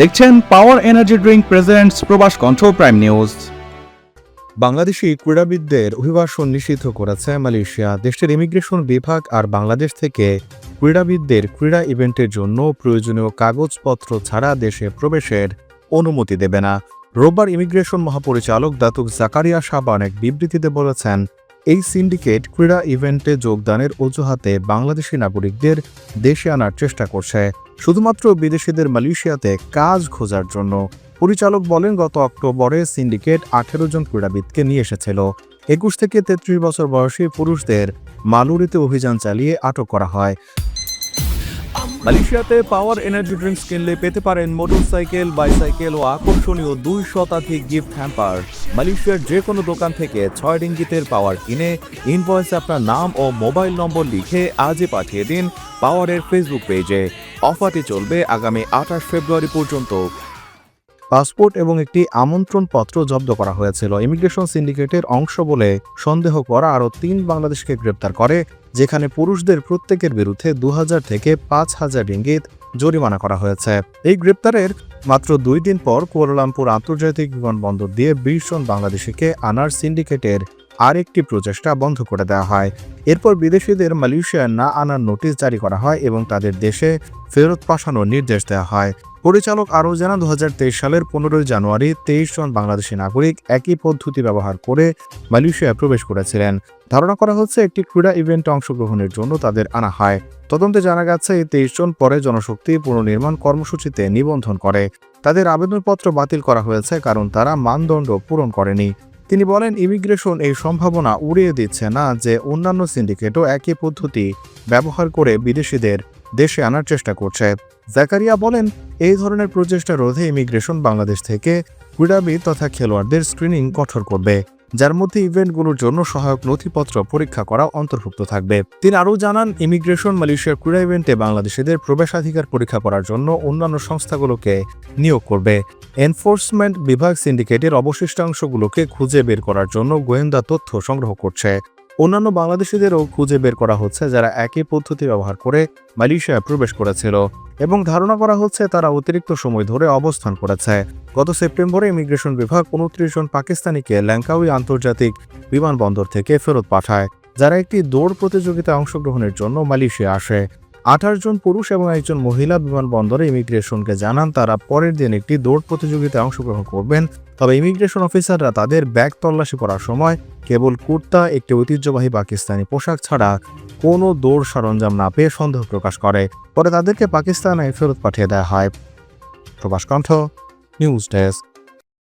দেখছেন power energy drink presents প্রবাস কণ্ঠ প্রাইম নিউজ বাংলাদেশি ক্রীড়াবিদদের অভিবাসন নিষিদ্ধ করেছে মালয়েশিয়া। দেশটির ইমিগ্রেশন বিভাগ আর বাংলাদেশ থেকে ক্রীড়াবিদদের ক্রীড়া ইভেন্টের জন্য প্রয়োজনীয় কাগজপত্র ছাড়া দেশে প্রবেশের অনুমতি দেবে না। রোববার ইমিগ্রেশন মহাপরিচালক দাতুক জাকারিয়া সাবান এক বিবৃতিতে বলেছেন এই সিন্ডিকেট ক্রীড়া ইভেন্টে যোগদানের অজুহাতে বাংলাদেশি নাগরিকদের দেশে আনার চেষ্টা করছে। শুধুমাত্র বিদেশিদের মালয়েশিয়াতে কাজ খোঁজার জন্য। পরিচালক বলেন, গত অক্টোবরে সিন্ডিকেট আঠেরো জন ক্রীড়াবিদকে নিয়ে এসেছিল। একুশ থেকে তেত্রিশ বছর বয়সী পুরুষদের মালুরিতে অভিযান চালিয়ে আটক করা হয়। মালয়েশিয়াতে পাওয়ার এনার্জি ড্রিঙ্কস কিনলে পেতে পারেন মোটরসাইকেল, বাইসাইকেল ও আকর্ষণীয় দুই শতাধিক গিফট হ্যাম্পার। মালয়েশিয়ার যে কোনো দোকান থেকে ছয় রিঙ্গিতের পাওয়ার কিনে ইনভয়েসে আপনার নাম ও মোবাইল নম্বর লিখে আজই পাঠিয়ে দিন পাওয়ারের ফেসবুক পেজে। অফারটি চলবে আগামী আঠাশ ফেব্রুয়ারি পর্যন্ত। পাসপোর্ট এবং একটি আমন্ত্রণ পত্র জব্দ করা হয়েছিল। ইমিগ্রেশন সিন্ডিকেটের অংশ বলে সন্দেহ করা আরও তিন বাংলাদেশকে গ্রেপ্তার করে, যেখানে পুরুষদের প্রত্যেকের বিরুদ্ধে দু হাজার থেকে পাঁচ হাজার ডিঙ্গিত জরিমানা করা হয়েছে। এই গ্রেপ্তারের মাত্র দুই দিন পর কুয়ালালামপুর আন্তর্জাতিক বিমানবন্দর দিয়ে বিশ জন বাংলাদেশিকে আনার সিন্ডিকেটের আরেকটি প্রচেষ্টা বন্ধ করে দেওয়া হয়। এরপর বিদেশিদের মালয়েশিয়া না আনার নোটিশ জারি করা হয় এবং তাদের দেশে ফেরত পাঠানোর নির্দেশ দেওয়া হয়। পরিচালক আরও জানান দু সালের পনেরোই জানুয়ারি তেইশ জন বাংলাদেশি নাগরিক একই পদ্ধতি ব্যবহার করে মালয়েশিয়ায় প্রবেশ করেছিলেন। ধারণা করা হচ্ছে, একটি ক্রীড়া ইভেন্টে অংশগ্রহণের জন্য তাদের আনা হয়। তদন্তে জানা গেছে, এই তেইশ জন পরে জনশক্তি পুনর্নির্মাণ কর্মসূচিতে নিবন্ধন করে। তাদের আবেদনপত্র বাতিল করা হয়েছে কারণ তারা মানদণ্ড পূরণ করেনি। তিনি বলেন ইমিগ্রেশন এই সম্ভাবনা উড়িয়ে দিচ্ছে না যে অন্যান্য সিন্ডিকেটও একই পদ্ধতি ব্যবহার করে বিদেশিদের দেশে আনার চেষ্টা করছে। জাকারিয়া বলেন, এই ধরনের প্রচেষ্টা রোধে ইমিগ্রেশন বাংলাদেশ থেকে ক্রীড়াবিদ তথা খেলোয়াড়দের স্ক্রিনিং কঠোর করবে, যার মধ্যে ইভেন্টগুলোর জন্য সহায়ক নথিপত্র পরীক্ষা করা অন্তর্ভুক্ত থাকবে। তিনি আরও জানান ইমিগ্রেশন মালয়েশিয়ার ক্রীড়া ইভেন্টে বাংলাদেশিদের প্রবেশাধিকার পরীক্ষা করার জন্য অন্যান্য সংস্থাগুলোকে নিয়োগ করবে। এনফোর্সমেন্ট বিভাগ সিন্ডিকেটের অবশিষ্টাংশগুলোকে খুঁজে বের করার জন্য গোয়েন্দা তথ্য সংগ্রহ করছে। অন্যান্য বাংলাদেশিদেরও খুঁজে বের করা হচ্ছে যারা একই পদ্ধতি ব্যবহার করে মালয়েশিয়ায় প্রবেশ করেছিল এবং ধারণা করা হচ্ছে তারা অতিরিক্ত সময় ধরে অবস্থান করেছে। গত সেপ্টেম্বরে ইমিগ্রেশন বিভাগ উনত্রিশ জন পাকিস্তানিকে ল্যাঙ্কাউই আন্তর্জাতিক বিমানবন্দর থেকে ফেরত পাঠায়, যারা একটি দৌড় প্রতিযোগিতায় অংশগ্রহণের জন্য মালয়েশিয়া আসে। আঠাশ জন পুরুষ এবং একজন মহিলা বিমানবন্দরে ইমিগ্রেশনকে জানান, তারা পরের দিন একটি দৌড় প্রতিযোগিতায় অংশগ্রহণ করবেন। তবে ইমিগ্রেশন অফিসাররা তাদের ব্যাগ তল্লাশি করার সময় কেবল কুর্তা, একটি ঐতিহ্যবাহী পাকিস্তানি পোশাক ছাড়া কোনো দৌড় সরঞ্জাম না পেয়ে সন্দেহ প্রকাশ করে। পরে তাদেরকে পাকিস্তানে ফেরত পাঠিয়ে দেওয়া হয়। প্রভাস কণ্ঠ, নিউজ ডেস্ক।